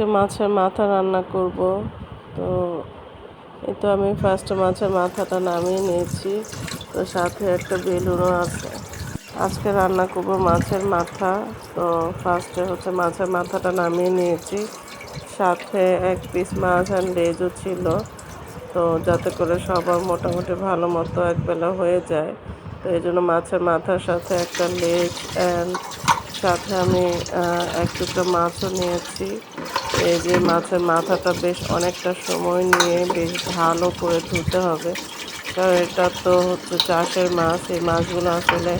আজকে মাছের মাথা রান্না করব। তো এই তো আমি ফার্স্টে মাছের মাথাটা নামিয়ে নিয়েছি। তো সাথে একটা বেলুনও আছে। আজকে রান্না করব মাছের মাথা। তো ফার্স্টে হচ্ছে মাছের মাথাটা নামিয়ে নিয়েছি। সাথে এক পিস মাছ আর লেজও ছিল। তো যাতে করে সবার মোটামুটি ভালো মতো একবেলা হয়ে যায়। তো এই জন্য মাছের মাথার সাথে একটা লেজ অ্যান্ড সাথে আমি এক টুকরো মাছও নিয়েছি। এই যে মাছের মাথাটা বেশ অনেকটা সময় নিয়ে বেশ ভালো করে ধুতে হবে। কারণ এটা তো হচ্ছে চাষের মাছ, এই মাছগুলো আসলে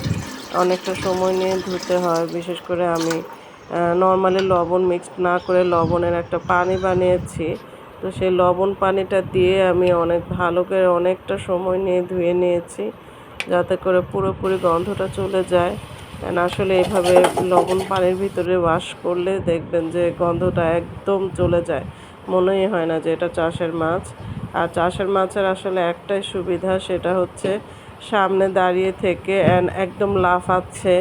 অনেকটা সময় নিয়ে ধুতে হয়। বিশেষ করে আমি নর্মালি লবণ মিক্সড না করে লবণের একটা পানি বানিয়েছি। তো সেই লবণ পানিটা দিয়ে আমি অনেক ভালো করে অনেকটা সময় নিয়ে ধুয়ে নিয়েছি, যাতে করে পুরোপুরি গন্ধটা চলে যায়। আসলে এভাবে লবণ পানির ভিতরে ওয়াশ করলে দেখবেন যে গন্ধটা একদম চলে যায়। মনেই হয় না যে এটা চাষের মাছ। আর চাষের মাছের আসলে একটাই সুবিধা, সেটা হচ্ছে সামনে দাঁড়িয়ে থেকে একদম লাফাচ্ছে,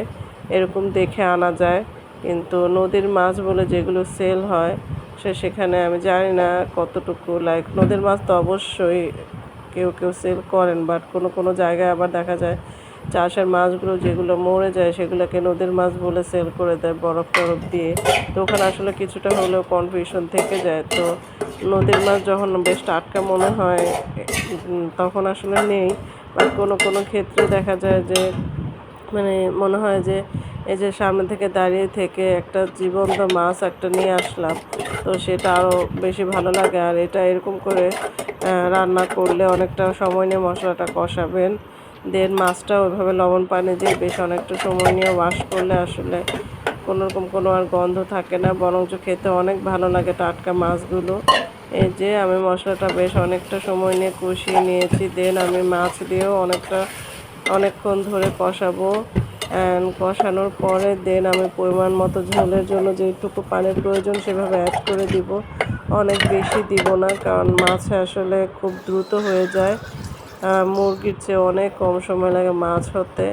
এরকম দেখে আনা যায়। কিন্তু নদীর মাছ বলে যেগুলো সেল হয়, সে সেখানে আমি জানি না কতটুকু লাইক নদীর মাছ তো অবশ্যই কেউ কেউ সেল করেন বাট কোনো কোনো জায়গায় আবার দেখা যায় চাষের মাছগুলো যেগুলো মরে যায় সেগুলোকে নদীর মাছ বলে সেল করে দেয় বরফ টরফ দিয়ে। তো ওখানে আসলে কিছুটা হলেও কনফিউশন থেকে যায়। তো নদীর মাছ যখন বেশ টাটকা মনে হয় তখন আসলে নেই। বাট কোনো কোনো ক্ষেত্রে দেখা যায় যে মানে মনে হয় যে, এই যে সামনে থেকে দাঁড়িয়ে থেকে একটা জীবন্ত মাছ একটা নিয়ে আসলাম, তো সেটা আরও বেশি ভালো লাগে। আর এটা এরকম করে রান্না করলে অনেকটা সময় নিয়ে মশলাটা কষাবেন। দেন মাছটা ওইভাবে লবণ পানি দিয়ে বেশ অনেকটা সময় নিয়ে ওয়াশ করলে আসলে কোনো রকম কোনো আর গন্ধ থাকে না, বরঞ্চ খেতে অনেক ভালো লাগে টাটকা মাছগুলো। এই যে আমি মশলাটা বেশ অনেকটা সময় নিয়ে কষিয়ে নিয়েছি দেন আমি মাছ দিয়েও অনেকটা অনেকক্ষণ ধরে কষাবো। অ্যান্ড কষানোর পরে দেন আমি পরিমাণ মতো ঝোলের জন্য যেটুকু পানির প্রয়োজন সেভাবে অ্যাড করে দিব। অনেক বেশি দিব না, কারণ মাছ আসলে খুব দ্রুত হয়ে যায়। মুরগির চেয়ে অনেক কম সময় লাগে মাছ হতে।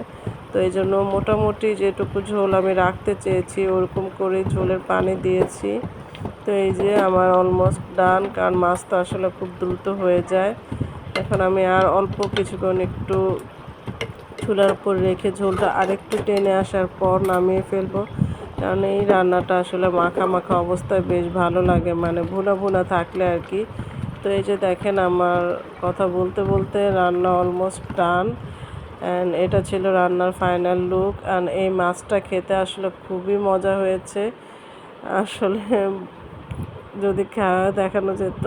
তো এই জন্য মোটামুটি যেটুকু ঝোল আমি রাখতে চেয়েছি, ওরকম করে ঝোলের পানি দিয়েছি। তো এই যে আমার অলমোস্ট ডান কারণ মাছ তো আসলে খুব দ্রুত হয়ে যায়। এখন আমি আর অল্প কিছুক্ষণ একটু চুলার উপর রেখে ঝোলটা আরেকটু টেনে আসার পর নামিয়ে ফেলব। কারণ এই রান্নাটা আসলে মাখা মাখা অবস্থায় বেশ ভালো লাগে মানে ভুনা ভুনা থাকলে আর কি। তো এই যে দেখেন আমার কথা বলতে বলতে রান্না অলমোস্ট ডান অ্যান্ড এটা ছিল রান্নার ফাইনাল লুক অ্যান্ড এই মাছটা খেতে আসলে খুবই মজা হয়েছে। আসলে যদি খাওয়া দেখানো যেত।